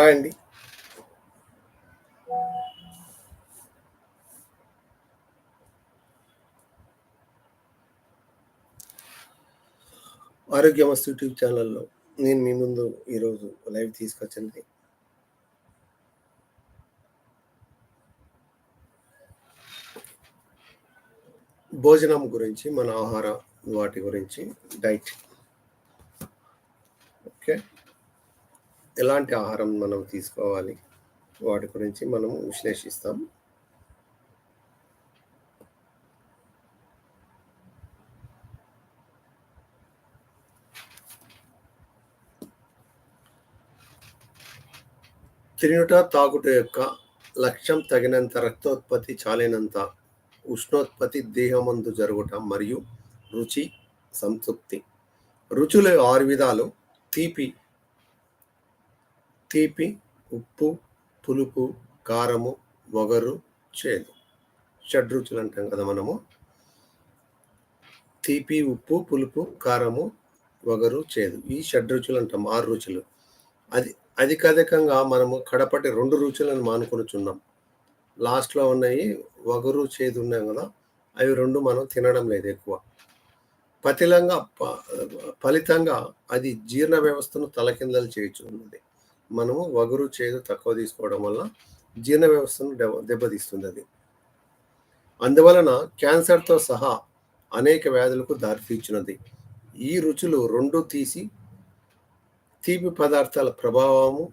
Hi అండి. ఆరోగ్యమస్తు YouTube ఛానల్‌లో నేను మీ ముందు ఈరోజు లైవ్ తీసుకొచ్చింది. భోజనం గురించి, మన ఆహార వాటి గురించి డైట్. ఓకే. ఎలాంటి ఆహారం మనం తీసుకోవాలి? వాటి గురించి మనం విశ్లేషిస్తాం. తినుట, తాగుట యొక్క లక్ష్యం తగినంత రక్తోత్పత్తి చాలినంత ఉష్ణోత్పత్తి దేహమందు జరుగుట మరియు రుచి, సంతృప్తి. రుచులు ఆరు విధాలు. తీపి తీపి, ఉప్పు, పులుపు, కారము, వగరు, చేదు. షడ్‌రుచులు అంటాం కదా మనము. తీపి, ఉప్పు, పులుపు, కారము, వగరు, చేదు. ఈ షడ్‌రుచులు అంటాం. ఆరు రుచులు. అది అధికధికంగా మనము కడపటి రెండు రుచులను మానుకొనుచున్నాం. లాస్ట్‌లో ఉన్నాయి వగరు, చేదు ఉన్నాయి కదా అవి రెండు మనం తినడం లేదు ఎక్కువ. పతిలంగా ప ఫలితంగా అది జీర్ణ వ్యవస్థను తలకిందలు చేయుచున్నది. మనము వగరు, చేదు తక్కువ తీసుకోవడం వల్ల జీర్ణ వ్యవస్థను దెబ్బ అది అందువలన క్యాన్సర్‌తో సహా అనేక వ్యాధులకు దారితీయుచున్నది. ఈ రుచులు రెండు తీసి తీపి పదార్థాల ప్రభావము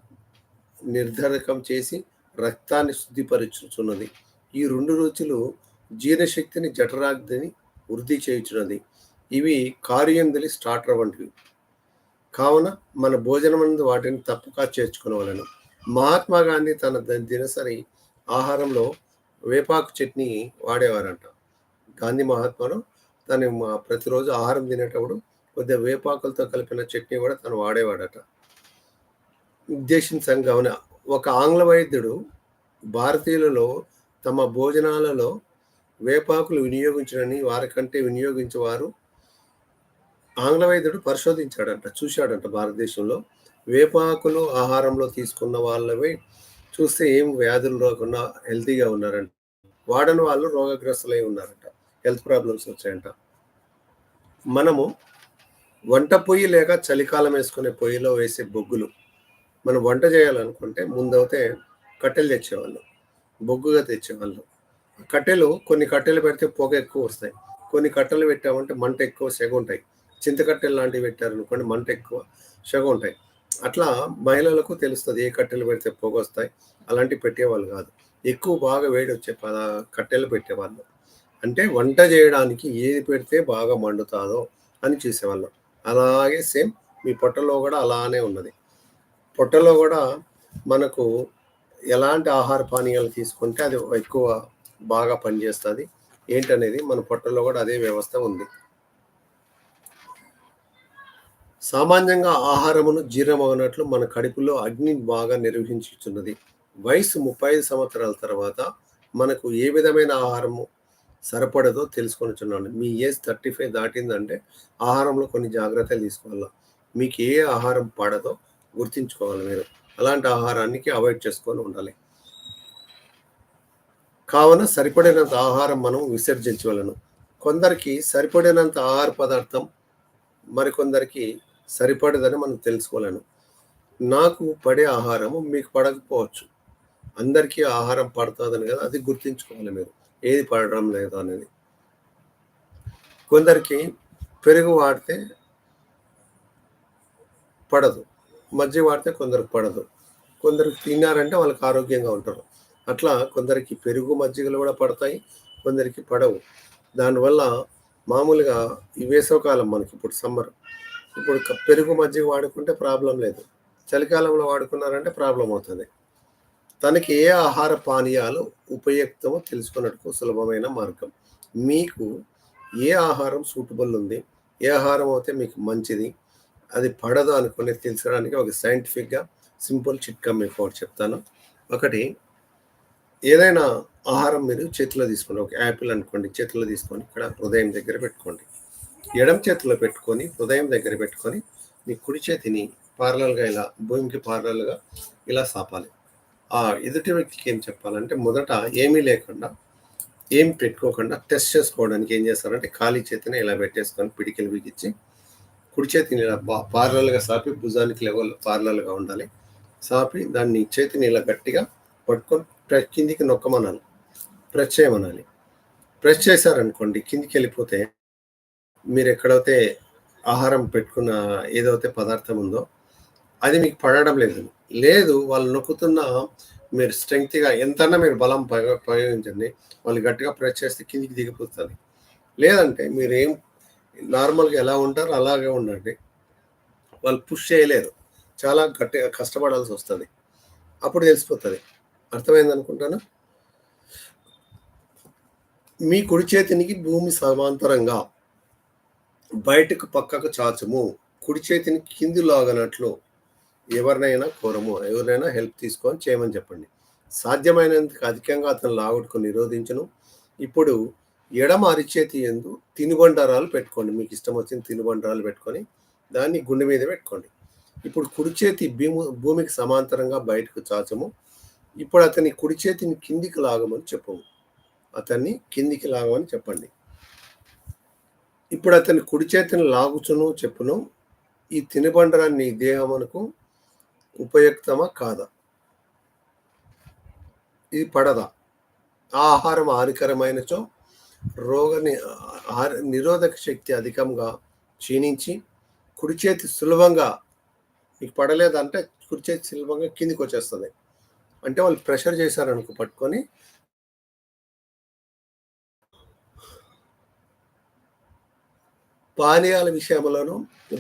నిర్ధారకం చేసి రక్తాన్ని శుద్ధిపరచుచున్నది. ఈ రెండు రుచులు జీర్ణశక్తిని, జఠరాగ్ని వృద్ధి చేయుచున్నది. ఇవి కార్యందలి స్టార్టర్ వంటివి. కావున మన భోజనమందు వాటిని తప్పుగా చేర్చుకొనవలెను. మహాత్మా గాంధీ తన దినసరి ఆహారంలో వేపాకు చట్నీ వాడేవారంట. గాంధీ మహాత్మను తను ప్రతిరోజు ఆహారం తినేటప్పుడు కొద్దిగా వేపాకులతో కలిపిన చట్నీ కూడా తను వాడేవాడట. ఉద్దేశించం కావున ఒక ఆంగ్ల వైద్యుడు భారతీయులలో తమ భోజనాలలో వేపాకులు వినియోగించడని వారికంటే వినియోగించేవారు ఆంగ్ల వైద్యుడు పరిశోధించాడంట. చూశాడంట భారతదేశంలో. వేపాకులు ఆహారంలో తీసుకున్న వాళ్ళవి చూస్తే ఏం వ్యాధులు రాకుండా హెల్తీగా ఉన్నారంట. వాడని వాళ్ళు రోగగ్రస్తులై ఉన్నారంట. హెల్త్ ప్రాబ్లమ్స్ వచ్చాయంట. మనము వంట పొయ్యి లేక చలికాలం వేసుకునే పొయ్యిలో వేసే బొగ్గులు. మనం వంట చేయాలనుకుంటే ముందైతే కట్టెలు తెచ్చేవాళ్ళు. బొగ్గుగా తెచ్చేవాళ్ళు. కట్టెలు కొన్ని కట్టెలు పెడితే పొగ ఎక్కువ వస్తాయి. కొన్ని కట్టెలు పెట్టామంటే మంట ఎక్కువ సెగుంటాయి. చింతకట్టెలు లాంటివి పెట్టారు అనుకోండి మంట ఎక్కువ సెగుంటాయి. అట్లా మహిళలకు తెలుస్తుంది ఏ కట్టెలు పెడితే పొగొస్తాయి. అలాంటివి పెట్టేవాళ్ళు కాదు. ఎక్కువ బాగా వేడి వచ్చే పదా కట్టెలు పెట్టేవాళ్ళు. అంటే వంట చేయడానికి ఏది పెడితే బాగా మండుతాదో అని చూసేవాళ్ళం. అలాగే సేమ్ మీ పొట్టలో కూడా అలానే ఉన్నది. పొట్టలో కూడా మనకు ఎలాంటి ఆహార పానీయాలు తీసుకుంటే అది ఎక్కువ బాగా పనిచేస్తుంది ఏంటనేది మన పొట్టలో కూడా అదే వ్యవస్థ ఉంది. సామాన్యంగా ఆహారమును జీర్ణమగునట్లు మన కడుపులో అగ్ని బాగా నిర్వహించుచున్నది. వయస్సు 35 సంవత్సరాల తర్వాత మనకు ఏ విధమైన ఆహారము సరిపడదో తెలుసుకొనుచున్నాను. మీ ఏజ్ 35 దాటిందంటే ఆహారంలో కొన్ని జాగ్రత్తలు తీసుకోవాలి మీకు ఏ ఆహారం పడదో గుర్తించుకోవాలి మీరు. అలాంటి ఆహారానికి అవాయిడ్ చేసుకొని ఉండాలి. కావున సరిపడినంత ఆహారం మనం విసర్జించవలను కొందరికి సరిపడినంత ఆహార పదార్థం మరికొందరికి సరిపడదని మనం తెలుసుకోలేను నాకు పడే ఆహారము మీకు పడకపోవచ్చు. అందరికీ ఆహారం పడుతుందని కదా అది గుర్తించుకోవాలి మీరు. ఏది పడడం లేదు అనేది. కొందరికి పెరుగు వాడితే పడదు. మజ్జిగ వాడితే కొందరికి పడదు. కొందరికి తిన్నారంటే వాళ్ళకి ఆరోగ్యంగా ఉంటారు. అట్లా కొందరికి పెరుగు, మజ్జిగలు కూడా పడతాయి. కొందరికి పడవు. దానివల్ల మామూలుగా ఈ వేసవికాలం మనకిప్పుడు సమ్మర్. ఇప్పుడు క పెరుగు, మజ్జిగ వాడుకుంటే ప్రాబ్లం లేదు. చలికాలంలో వాడుకున్నారంటే ప్రాబ్లం అవుతుంది తనకి ఏ ఆహార పానీయాలు ఉపయుక్తమో తెలుసుకున్నట్టు సులభమైన మార్గం. మీకు ఏ ఆహారం సూటబుల్ ఉంది? ఏ ఆహారం అయితే మీకు మంచిది? అది పడదు అనుకుని తెలుసుకోవడానికి ఒక సైంటిఫిక్‌గా సింపుల్ చిట్కా మీకు ఒకటి చెప్తాను. ఒకటి ఏదైనా ఆహారం మీరు చేతిలో తీసుకోండి. ఒక యాపిల్ అనుకోండి. చేతిలో తీసుకొని ఇక్కడ హృదయం దగ్గర పెట్టుకోండి. ఎడమ చేతిలో పెట్టుకొని హృదయం దగ్గర పెట్టుకొని మీ కుడి చేతిని పార్లల్గా ఇలా భూమికి పార్లల్గా ఇలా సాపాలి ఆ ఎదుటి వ్యక్తికి ఏం చెప్పాలంటే మొదట ఏమీ లేకుండా ఏం పెట్టుకోకుండా టెస్ట్ చేసుకోవడానికి ఏం చేస్తారంటే ఖాళీ చేతిని ఇలా పెట్టేసుకొని పిడికిలు బిగించి కుడి చేతిని ఇలా బా పార్లల్గా సాపి భుజానికి లెవెల్ పార్లల్గా ఉండాలి సాపి దాన్ని చేతిని ఇలా గట్టిగా పట్టుకొని కిందికి నొక్కమనాలి ప్రెస్ చేయమనాలి ప్రెస్ చేశారనుకోండి కిందికి వెళ్ళిపోతే మీరు ఎక్కడైతే ఆహారం పెట్టుకున్న ఏదైతే పదార్థం ఉందో అది మీకు పడడం లేదు. లేదు వాళ్ళు నొక్కుతున్న మీరు స్ట్రెంగ్త్గా ఎంతన్నా మీరు బలం ప్రయోగించండి. వాళ్ళు గట్టిగా ప్రెస్ చేస్తే కిందికి దిగిపోతుంది. లేదంటే మీరు ఏం నార్మల్గా ఎలా ఉంటారో అలాగే ఉండండి. వాళ్ళు పుష్ చేయలేరు. చాలా గట్టిగా కష్టపడాల్సి వస్తుంది. అప్పుడు తెలిసిపోతుంది. అర్థమైంది అనుకుంటాను మీ కుడి చేతినికి భూమి సమాంతరంగా బయటకు పక్కకు చాచము. కుడి చేతిని కింది లాగనట్లు ఎవరినైనా కోరము. ఎవరినైనా హెల్ప్ తీసుకొని చేయమని చెప్పండి. సాధ్యమైనంత అధికంగా అతను లాగుడుకు నిరోధించను. ఇప్పుడు ఎడమ అరిచేతి ఎందు తినుబండారాలు పెట్టుకోండి. మీకు ఇష్టం వచ్చిన తినుబండారాలు పెట్టుకొని దాన్ని గుండె మీద పెట్టుకోండి. ఇప్పుడు కుడి చేతి భూమి భూమికి సమాంతరంగా బయటకు చాచము. ఇప్పుడు అతని కుడి చేతిని కిందికి లాగమని చెప్పము. అతన్ని కిందికి లాగమని చెప్పండి. ఇప్పుడు అతని కుడి చేతిని లాగుచును చెప్పును ఈ తినుబండరాన్ని దేహమునకు ఉపయుక్తమా కాదా? ఇది పడదా? ఆహారం హానికరమైనచో రోగ నిరోధక శక్తి అధికంగా క్షీణించి కుడి చేతి సులభంగా మీకు పడలేదంటే కుడి చేతి సులభంగా కిందికి వచ్చేస్తుంది అంటే వాళ్ళు ప్రెషర్ చేశారనుకో పట్టుకొని పానీయాల విషయంలోనూ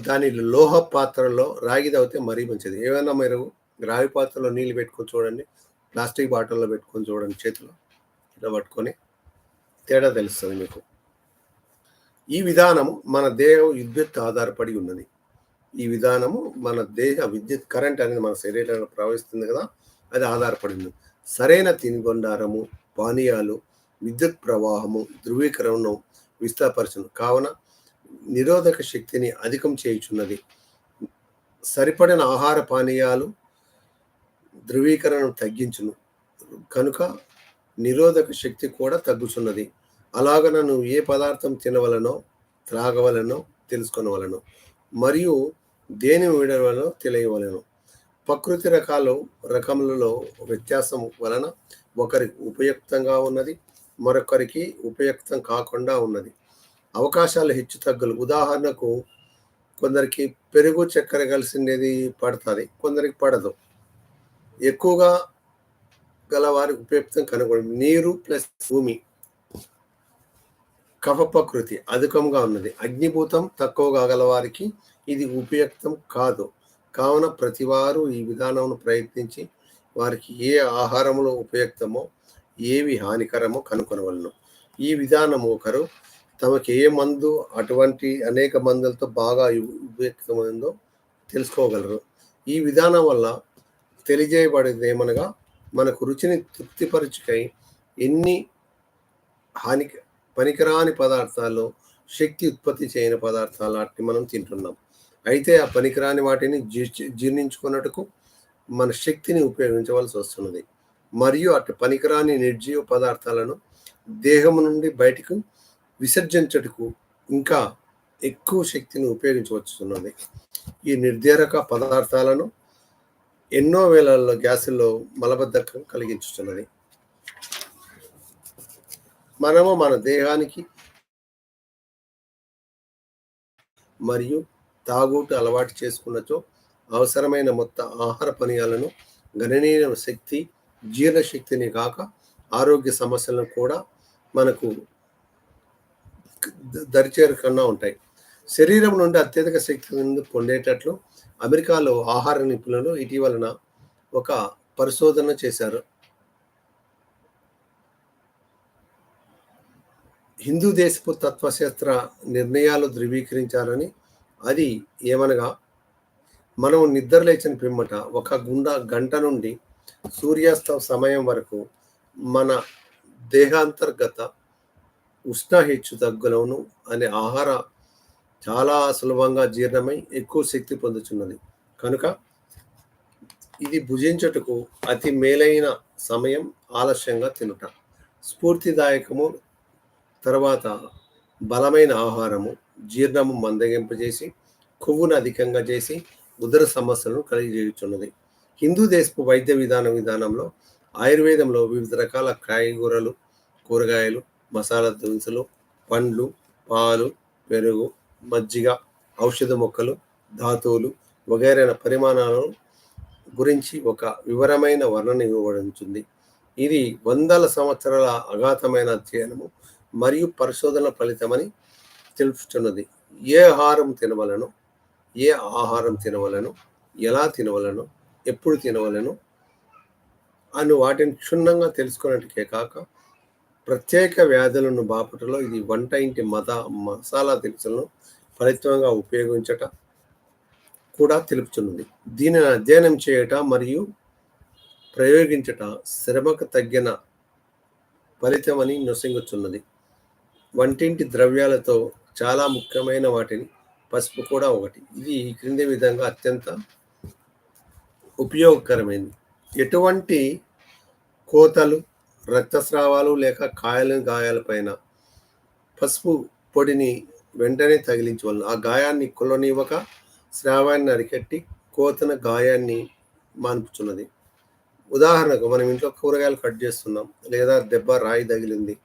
దాని లోహ పాత్రలో రాగి తాగితే మరీ మంచిది. ఏమైనా మీరు రాగి పాత్రలో నీళ్ళు పెట్టుకొని చూడండి ప్లాస్టిక్ బాటిల్లో పెట్టుకొని చూడండి చేతిలో ఇలా పట్టుకొని తేడా తెలుస్తుంది మీకు. ఈ విధానము మన దేహం విద్యుత్ ఆధారపడి ఉన్నది. ఈ విధానము మన దేహ విద్యుత్ కరెంట్ అనేది మన శరీరంలో ప్రవహిస్తుంది కదా అది ఆధారపడి ఉంది సరైన తినుబండారము పానీయాలు విద్యుత్ ప్రవాహము ధృవీకరణను విస్తారపరచును. కావున నిరోధక శక్తిని అధికం చేయుచున్నది. సరిపడిన ఆహార పానీయాలు ధృవీకరణను తగ్గించును. కనుక నిరోధక శక్తి కూడా తగ్గుచున్నది. అలాగ నన్ను ఏ పదార్థం తినవలనో త్రాగవలనో తెలుసుకొనవలను మరియు దేని విడవలనో తెలియవలను. ప్రకృతి రకాలు రకములలో వ్యత్యాసం వలన ఒకరికి ఉపయుక్తంగా ఉన్నది మరొకరికి ఉపయుక్తం కాకుండా ఉన్నది. అవకాశాలు హెచ్చు తగ్గులు. ఉదాహరణకు కొందరికి పెరుగు చక్కెర కలిసిండేది పడుతుంది కొందరికి పడదు. ఎక్కువగా గల వారికి ఉపయుక్తం కనుగొని నీరు ప్లస్ భూమి. కఫ ప్రకృతి అధికంగా ఉన్నది. అగ్నిభూతం తక్కువగా గల వారికి ఇది ఉపయుక్తం కాదు. కావున ప్రతివారు ఈ విధానం ప్రయత్నించి వారికి ఏ ఆహారములో ఉపయుక్తమో ఏవి హానికరమో కనుగొనవలను. ఈ విధానము ఒకరు తమకి ఏ మందు అటువంటి అనేక మందులతో బాగా ఉపయుక్తమైందో తెలుసుకోగలరు. ఈ విధానం వల్ల తెలియజేయబడేది ఏమనగా మనకు రుచిని తృప్తిపరచుకై ఎన్ని హాని పనికిరాని పదార్థాలు శక్తి ఉత్పత్తి చేయని పదార్థాలు వాటిని మనం తింటున్నాం. అయితే ఆ పనికిరాని వాటిని జీర్చి జీర్ణించుకున్నట్టుకు మన శక్తిని ఉపయోగించవలసి వస్తున్నది. మరియు అటు పనికిరాని నిర్జీవ పదార్థాలను దేహం నుండి బయటకు విసర్జించటకు ఇంకా ఎక్కువ శక్తిని ఉపయోగించవచ్చున్నది ఈ నిర్ధారక పదార్థాలను ఎన్నో వేలల్లో గ్యాసుల్లో మలబద్ధకం కలిగించుతున్నది మనము మన దేహానికి మరియు తాగుట అలవాటు చేసుకున్నచో అవసరమైన మొత్తం ఆహార పనీయాలను గణనీయ శక్తి జీర్ణశక్తిని కాక ఆరోగ్య సమస్యలను కూడా మనకు దరిచేరకుండా ఉంటాయి. శరీరం నుండి అత్యధిక శక్తిని పొందేటట్లు అమెరికాలో ఆహార నిపుణులు ఇటీవలన ఒక పరిశోధన చేశారు. హిందూ దేశపు తత్వశాస్త్ర నిర్ణయాలు ధృవీకరించాలని అది ఏమనగా మనం నిద్ర లేచిన పిమ్మట ఒక గుండ గంట నుండి సూర్యాస్త సమయం వరకు మన దేహాంతర్గత ఉష్ణ హెచ్చు తగ్గులను అనే ఆహార చాలా సులభంగా జీర్ణమై ఎక్కువ శక్తి పొందుచున్నది. కనుక ఇది భుజించుటకు అతి మేలైన సమయం ఆలస్యంగా తినుట. స్ఫూర్తిదాయకము తర్వాత బలమైన ఆహారము జీర్ణము మందగింపజేసి కొవ్వును అధికంగా చేసి ఉదర సమస్యలను కలిగజేయుచున్నది. హిందూ దేశపు వైద్య విధాన విధానంలో ఆయుర్వేదంలో వివిధ రకాల కాయగూరలు కూరగాయలు మసాలా దినుసులు పండ్లు పాలు పెరుగు మజ్జిగ ఔషధ మొక్కలు ధాతువులు వగైరైన పరిమాణాలను గురించి ఒక వివరమైన వర్ణన ఇవ్వబడుతుంది. ఇది వందల సంవత్సరాల అఘాతమైన అధ్యయనము మరియు పరిశోధన ఫలితమని తెలుపుతున్నది ఏ ఆహారం తినవలను? ఏ ఆహారం తినవలను? ఎలా తినవలను? ఎప్పుడు తినవలను? అని వాటిని క్షుణ్ణంగా తెలుసుకున్నట్టుకే కాక ప్రత్యేక వ్యాధులను బాపుటలో ఇది వంట ఇంటి మద మసాలా దినుసులను ఫలితంగా ఉపయోగించట కూడా తెలుపుతున్నది దీనిని అధ్యయనం చేయట మరియు ప్రయోగించట శ్రమకు తగ్గిన ఫలితమని నొసంగుచున్నది. వంటింటి ద్రవ్యాలతో చాలా ముఖ్యమైన వాటిని పసుపు కూడా ఒకటి. ఇది ఈ క్రింది విధంగా అత్యంత ఉపయోగకరమైనది. ఎటువంటి కోతలు రక్తస్రావాలు లేక కాయలు గాయాలపైన పసుపు పొడిని వెంటనే తగిలించవలను. ఆ గాయాన్ని కులనివ్వక స్రావాన్ని అరికట్టి కోతన గాయాన్ని మాన్పుచున్నది. ఉదాహరణకు మనం ఇంట్లో కూరగాయలు కట్ చేస్తున్నాం లేదా దెబ్బ రాయి తగిలింది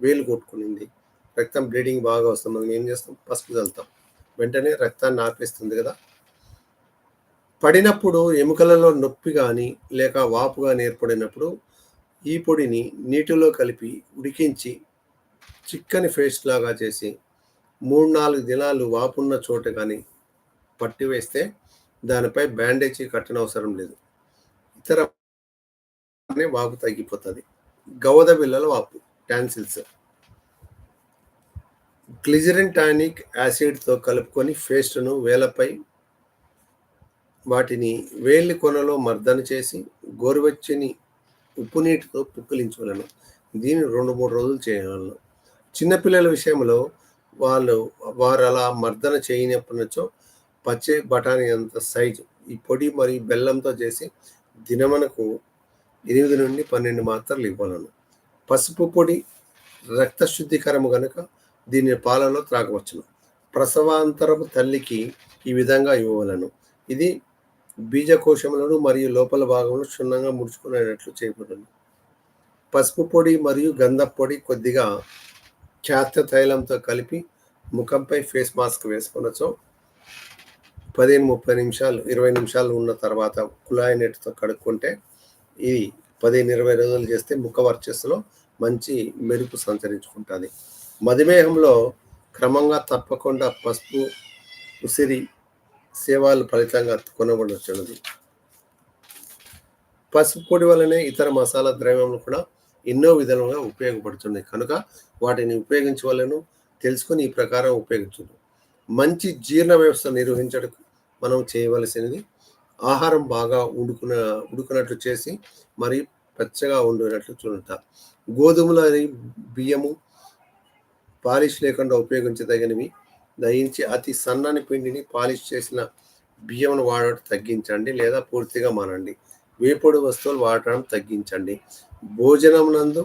వేలు కొట్టుకునింది రక్తం బ్లీడింగ్ బాగా వస్తుంది మనం ఏం చేస్తాం? పసుపు చల్లుతాం. వెంటనే రక్తాన్ని ఆపేస్తుంది కదా. పడినప్పుడు ఎముకలలో నొప్పి కానీ లేక వాపు కానీ ఏర్పడినప్పుడు ఈ పొడిని నీటిలో కలిపి ఉడికించి చిక్కని పేస్ట్ లాగా చేసి మూడు నాలుగు దినాలు వాపున్న చోట కానీ పట్టి వేస్తే దానిపై బ్యాండేజీ కట్టనవసరం లేదు. ఇతర వాపు తగ్గిపోతుంది. గవద బిళ్ళల వాపు టాన్సిల్స్. గ్లిజరిన్ టానిక్ యాసిడ్తో కలుపుకొని పేస్ట్ను వేలపై వాటిని వేలి కొనలో మర్దన చేసి గోరువెచ్చని ఉప్పు నీటితో పుక్కిలించవలను దీన్ని రెండు మూడు రోజులు చేయగలను. చిన్నపిల్లల విషయంలో వాళ్ళు వారు అలా మర్దన చేయనప్పటినుంచో పచ్చే బఠానీ అంత సైజు ఈ పొడి మరియు బెల్లంతో చేసి దినమనకు ఎనిమిది నుండి పన్నెండు మాత్రలు ఇవ్వలను పసుపు పొడి రక్త శుద్ధికరము కనుక దీన్ని పాలలో త్రాగవచ్చును. ప్రసవాంతరపు తల్లికి ఈ విధంగా ఇవ్వవలను ఇది బీజకోశములను మరియు లోపల భాగంలో క్షుణ్ణంగా ముడుచుకునేటట్లు చేయబడును. పసుపు పొడి మరియు గంధ పొడి కొద్దిగా ఖ్యాత తైలంతో కలిపి ముఖంపై ఫేస్ మాస్క్ వేసుకునచో పదిహేను ముప్పై నిమిషాలు ఇరవై నిమిషాలు ఉన్న తర్వాత కుళాయి నెట్తో కడుక్కుంటే ఇది పదిహేను ఇరవై రోజులు చేస్తే ముఖ వర్చస్సులో మంచి మెరుపు సంచరించుకుంటుంది. మధుమేహంలో క్రమంగా తప్పకుండా పసుపు ఉసిరి సేవలు ఫలితంగా కొనబడుతున్నది పసుపు పొడి వల్లనే ఇతర మసాలా ద్రవ్యములు కూడా ఎన్నో విధాలుగా ఉపయోగపడుతున్నాయి. కనుక వాటిని ఉపయోగించవలను తెలుసుకొని ఈ ప్రకారం ఉపయోగించు మంచి జీర్ణ వ్యవస్థ నిర్వహించడం మనం చేయవలసినది ఆహారం బాగా ఉడుకున ఉడుకున్నట్లు చేసి మరి పచ్చగా ఉండినట్లు చూడట. గోధుమలు బియ్యము పాలిష్ లేకుండా ఉపయోగించదగినవి దయించి అతి సన్నని పిండిని పాలిష్ చేసిన బియ్యంను వాడటం తగ్గించండి లేదా పూర్తిగా మానండి. వేపొడి వస్తువులు వాడటం తగ్గించండి. భోజనం నందు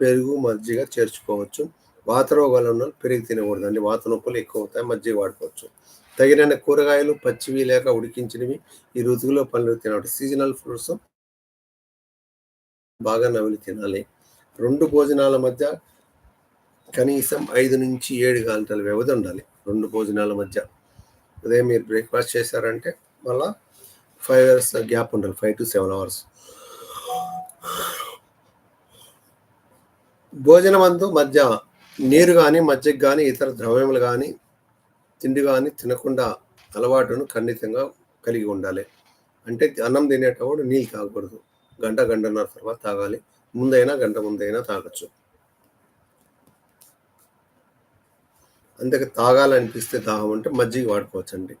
పెరుగు మజ్జిగ చేర్చుకోవచ్చు. వాత రోగాలు ఉన్న పెరుగు తినకూడదండి. వాత నొప్పులు ఎక్కువ అవుతాయి మజ్జిగ వాడుకోవచ్చు. తగిన కూరగాయలు పచ్చివి లేక ఉడికించినవి ఈ ఋతువులో పనులు తినవచ్చు సీజనల్ ఫ్రూట్స్ బాగా నవిలి తినాలి. రెండు భోజనాల మధ్య కనీసం ఐదు నుంచి ఏడు గంటల వ్యవధి ఉండాలి. రెండు భోజనాల మధ్య. అదే మీరు బ్రేక్ఫాస్ట్ చేశారంటే మళ్ళా ఫైవ్ అవర్స్ గ్యాప్ ఉండాలి ఫైవ్ టు సెవెన్ అవర్స్ భోజనం అందు మధ్య నీరు కానీ మజ్జిగ కానీ ఇతర ద్రవ్యములు కానీ తిండి కానీ తినకుండా అలవాటును ఖండితంగా కలిగి ఉండాలి. అంటే అన్నం తినేటప్పుడు నీళ్ళు తాగకూడదు. గంట గంటన్నర తర్వాత తాగాలి. ముందైనా గంట ముందైనా తాగొచ్చు. అందుకే తాగాలనిపిస్తే దాహం అంటే మజ్జిగ వాడుకోవచ్చండి.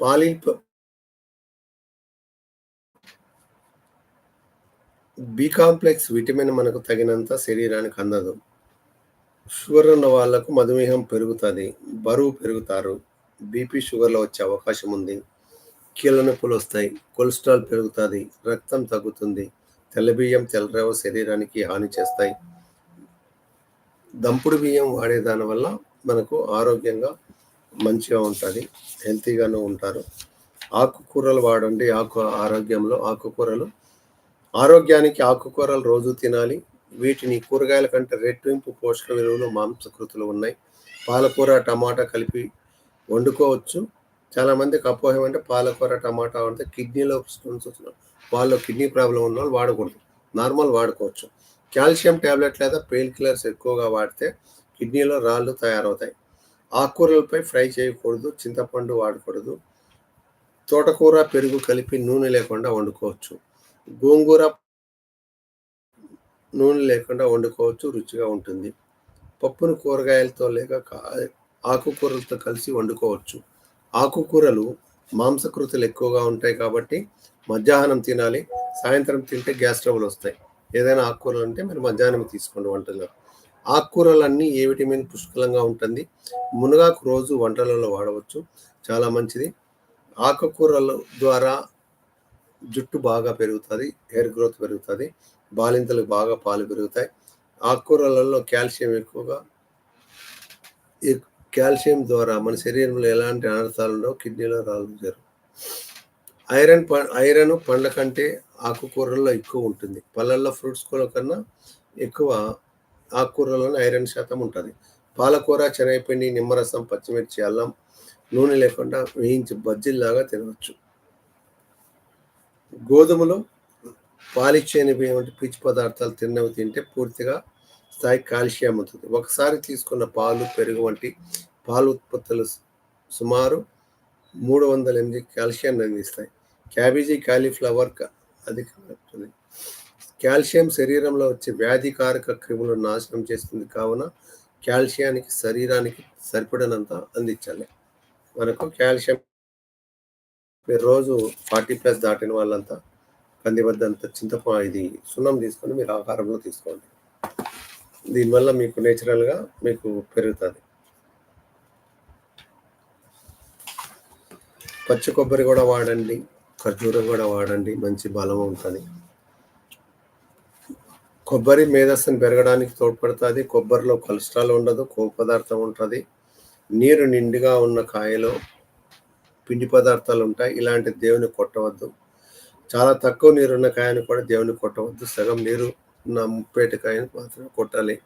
పాలింపు బి కాంప్లెక్స్ విటమిన్ మనకు తగినంత శరీరానికి అందదు. షుగర్ ఉన్న వాళ్ళకు మధుమేహం పెరుగుతుంది బరువు పెరుగుతారు బీపీ షుగర్లో వచ్చే అవకాశం ఉంది. కీళ్ళ నొప్పులు వస్తాయి కొలెస్ట్రాల్ పెరుగుతుంది రక్తం తగ్గుతుంది తెల్లబియ్యం తెల్లరవ శరీరానికి హాని చేస్తాయి. దంపుడు బియ్యం వాడే దానివల్ల మనకు ఆరోగ్యంగా మంచిగా ఉంటుంది హెల్తీగాను ఉంటారు. ఆకుకూరలు వాడండి ఆకు ఆరోగ్యంలో ఆకుకూరలు. ఆరోగ్యానికి ఆకుకూరలు రోజు తినాలి. వీటిని కూరగాయల కంటే రెట్టింపు పోషక విలువలు మాంసకృతులు ఉన్నాయి. పాలకూర టమాటా కలిపి వండుకోవచ్చు. చాలామందికి అపోహం అంటే పాలకూర టమాటా అంటే కిడ్నీలో స్టోన్స్ వచ్చిన వాళ్ళు కిడ్నీ ప్రాబ్లం ఉన్న వాళ్ళు వాడకూడదు. నార్మల్ వాడుకోవచ్చు. కాల్షియం ట్యాబ్లెట్ లేదా పెయిన్ కిల్లర్స్ ఎక్కువగా వాడితే కిడ్నీలో రాళ్ళు తయారవుతాయి. ఆకుకూరలపై ఫ్రై చేయకూడదు చింతపండు వాడకూడదు. తోటకూర పెరుగు కలిపి నూనె లేకుండా వండుకోవచ్చు. గోంగూర నూనె లేకుండా వండుకోవచ్చు రుచిగా ఉంటుంది. పప్పును కూరగాయలతో లేక ఆకుకూరలతో కలిసి వండుకోవచ్చు. ఆకుకూరలు మాంసకృతులు ఎక్కువగా ఉంటాయి కాబట్టి మధ్యాహ్నం తినాలి సాయంత్రం తింటే గ్యాస్ ట్రబుల్ వస్తాయి. ఏదైనా ఆకుకూరలు అంటే మీరు మధ్యాహ్నం తీసుకోండి వంటల్లో ఆకుకూరలన్నీ ఏ విటమిన్ పుష్కలంగా ఉంటుంది? మునగాకు రోజు వంటలలో వాడవచ్చు. చాలా మంచిది. ఆకుకూరల ద్వారా జుట్టు బాగా పెరుగుతుంది హెయిర్ గ్రోత్ పెరుగుతుంది బాలింతలు బాగా పాలు పెరుగుతాయి. ఆకుకూరలలో కాల్షియం ఎక్కువగా కాల్షియం ద్వారా మన శరీరంలో ఎలాంటి అనర్థాలు ఉండవు కిడ్నీలో రాళ్ళు జరుగు ఐరన్ ప ఐరన్ పండ్ల కంటే ఆకుకూరల్లో ఎక్కువ ఉంటుంది. పళ్ళల్లో ఫ్రూట్స్ కూర కన్నా ఎక్కువ ఆకుకూరలోనే ఐరన్ శాతం ఉంటుంది. పాలకూర శనగపిండి నిమ్మరసం పచ్చిమిర్చి అల్లం నూనె లేకుండా వేయించి బజ్జీల్లాగా తినవచ్చు. గోధుమలు పాలిచ్చేని బియ్యం వంటి పీచు పదార్థాలు తిన్నవి తింటే పూర్తిగా స్థాయి కాల్షియం అవుతుంది ఒకసారి తీసుకున్న పాలు పెరుగు వంటి పాలు ఉత్పత్తులు సుమారు మూడు వందల ఎనిమిది కాల్షియాన్ని అందిస్తాయి. క్యాబేజీ కాలీఫ్లవర్ అధికంగా ఉంటుంది కాల్షియం శరీరంలో వచ్చే వ్యాధికారక క్రిములను నాశనం చేస్తుంది కావున కాల్షియానికి శరీరానికి సరిపడినంత అందించాలి. మనకు కాల్షియం మీరు రోజు ఫార్టీ ప్లస్ దాటిన వాళ్ళంతా కందిబద్దంత చింతపా ఇది సున్నం తీసుకొని మీరు ఆహారంలో తీసుకోండి. దీనివల్ల మీకు నేచురల్గా మీకు పెరుగుతుంది. పచ్చి కొబ్బరి కూడా వాడండి ఖర్జూరం కూడా వాడండి మంచి బలం ఉంటుంది. కొబ్బరి మేధస్సును పెరగడానికి తోడ్పడుతుంది కొబ్బరిలో కొలెస్ట్రాల్ ఉండదు కొవ్వు పదార్థం ఉంటుంది. నీరు నిండుగా ఉన్న కాయలో పిండి పదార్థాలు ఉంటాయి ఇలాంటి దేవుని కొట్టవద్దు. చాలా తక్కువ నీరున్న కాయను కూడా దేవుని కొట్టవద్దు. సగం నీరు ఉన్న ముప్పేటి కాయను మాత్రమే కొట్టాలి.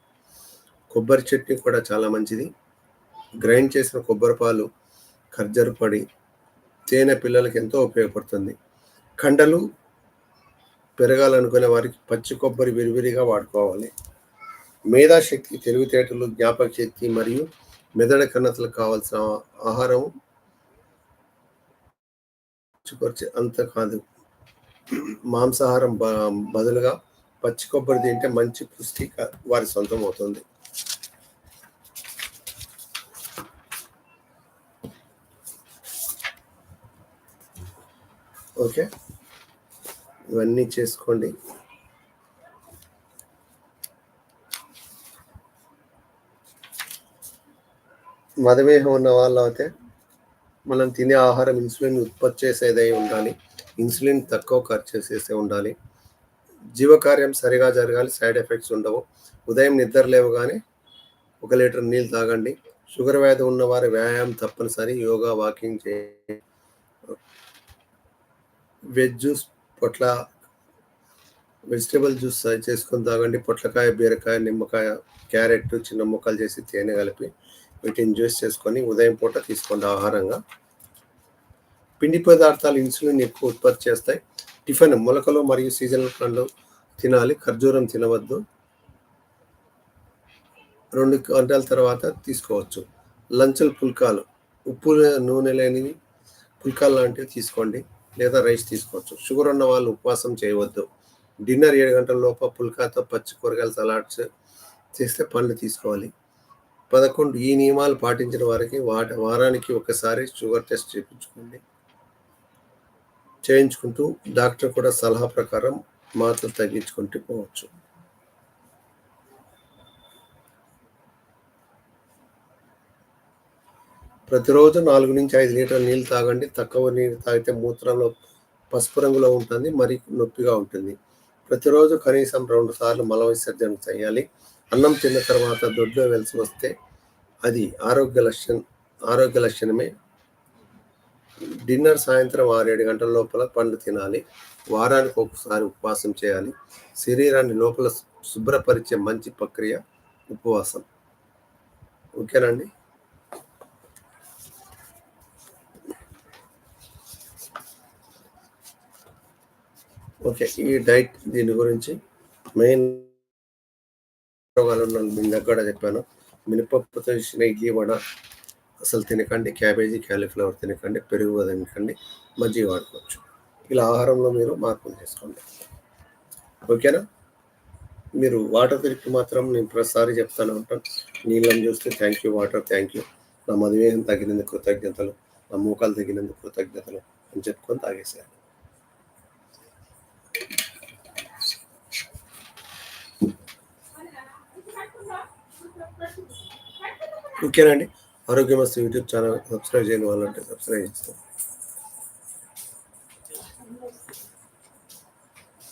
కొబ్బరి చట్నీ కూడా చాలా మంచిది. గ్రైండ్ చేసిన కొబ్బరి పాలు ఖర్జరు పడి తేనె పిల్లలకి ఎంతో ఉపయోగపడుతుంది. కండలు పెరగాలనుకునే వారికి పచ్చి కొబ్బరి విరివిరిగా వాడుకోవాలి. మేధాశక్తి తెలివితేటలు జ్ఞాపక శక్తి మరియు మెదడు కన్నతలకు కావాల్సిన ఆహారం అంత కాదు. మాంసాహారం బదులుగా పచ్చి కొబ్బరి తింటే మంచి పుష్టి వారి సొంతం అవుతుంది. ఓకే? ఇవన్నీ చేసుకోండి. మధుమేహం ఉన్న వాళ్ళు అయితే మనం తినే ఆహారం ఇన్సులిన్ ఉత్పత్తి చేసేదై ఉండాలి. ఇన్సులిన్ తక్కువ ఖర్చు చేసేసే ఉండాలి. జీవకార్యం సరిగా జరగాలి సైడ్ ఎఫెక్ట్స్ ఉండవు. ఉదయం నిద్ర లేవగానే ఒక లీటర్ నీళ్ళు తాగండి. షుగర్ వ్యాధి ఉన్నవారు వ్యాయామం తప్పనిసరి. యోగా వాకింగ్ చేయండి. వెజ్ జ్యూస్ పొట్ల వెజిటేబుల్ జ్యూస్ చేసుకొని తాగండి. పొట్లకాయ బీరకాయ నిమ్మకాయ క్యారెట్ చిన్న ముక్కలు చేసి తేనె కలిపి వీటిని జ్యూస్ చేసుకొని ఉదయం పూట తీసుకోండి ఆహారంగా. పిండి పదార్థాలు ఇన్సులిన్ ఎక్కువ ఉత్పత్తి చేస్తాయి. టిఫిన్ మొలకలు మరియు సీజనల్ పండ్లు తినాలి. ఖర్జూరం తినవద్దు. రెండు గంటల తర్వాత తీసుకోవచ్చు. లంచ్లు పుల్కాలు. ఉప్పు నూనె లేనివి పుల్కాలు లాంటివి తీసుకోండి. లేదా రైస్ తీసుకోవచ్చు. షుగర్ ఉన్న వాళ్ళు ఉపవాసం చేయవద్దు. డిన్నర్ ఏడు గంటల లోప పుల్కాతో పచ్చి కూరగాయల సలాడ్స్ చేస్తే పండ్లు తీసుకోవాలి. పదకొండు ఈ నియమాలు పాటించిన వారికి వాట వారానికి ఒకసారి షుగర్ టెస్ట్ చేయించుకోండి. చేయించుకుంటూ డాక్టర్ కూడా సలహా ప్రకారం మాత్రలు తగ్గించుకుంటూ పోవచ్చు. ప్రతిరోజు నాలుగు నుంచి ఐదు లీటర్ల నీళ్ళు తాగండి. తక్కువ నీరు తాగితే మూత్రంలో పసుపు రంగులో ఉంటుంది మరి నొప్పిగా ఉంటుంది. ప్రతిరోజు కనీసం రెండు సార్లు మల విసర్జన చేయాలి. అన్నం తిన్న తర్వాత దొడ్లో వెలిసి వస్తే అది ఆరోగ్య లక్షణం ఆరోగ్య లక్షణమే. డిన్నర్ సాయంత్రం ఆరేడు గంటల లోపల పండ్లు తినాలి. వారానికి ఒకసారి ఉపవాసం చేయాలి. శరీరాన్ని లోపల శుభ్రపరిచే మంచి ప్రక్రియ ఉపవాసం. ఓకేనండి ఓకే ఈ డైట్ దీని గురించి మెయిన్ రోగాలు ఉన్న కూడా చెప్పాను. మినపప్పుతో చేసిన ఇడ్లీ వడ అసలు తినకండి క్యాబేజీ క్యాలీఫ్లవర్ తినకండి పెరుగు తినకండి మజ్జిగ వాడుకోవచ్చు. ఇలా ఆహారంలో మీరు మార్పులు చేసుకోండి. ఓకేనా? మీరు వాటర్ తిరిగి మాత్రం నేను ప్రతిసారి చెప్తాను ఉంటాను. నీళ్ళని చూస్తే thank you water thank you నా మధుమేహం తగినందుకు కృతజ్ఞతలు నా మోకాలు తగినందుకు కృతజ్ఞతలు అని చెప్పుకొని తాగేసేయాలి ఓకేనండి. ఆరోగ్యమస్తు యూట్యూబ్ ఛానల్ సబ్స్క్రైబ్ చేయని వాళ్ళంటే సబ్స్క్రైబ్ చేస్తాం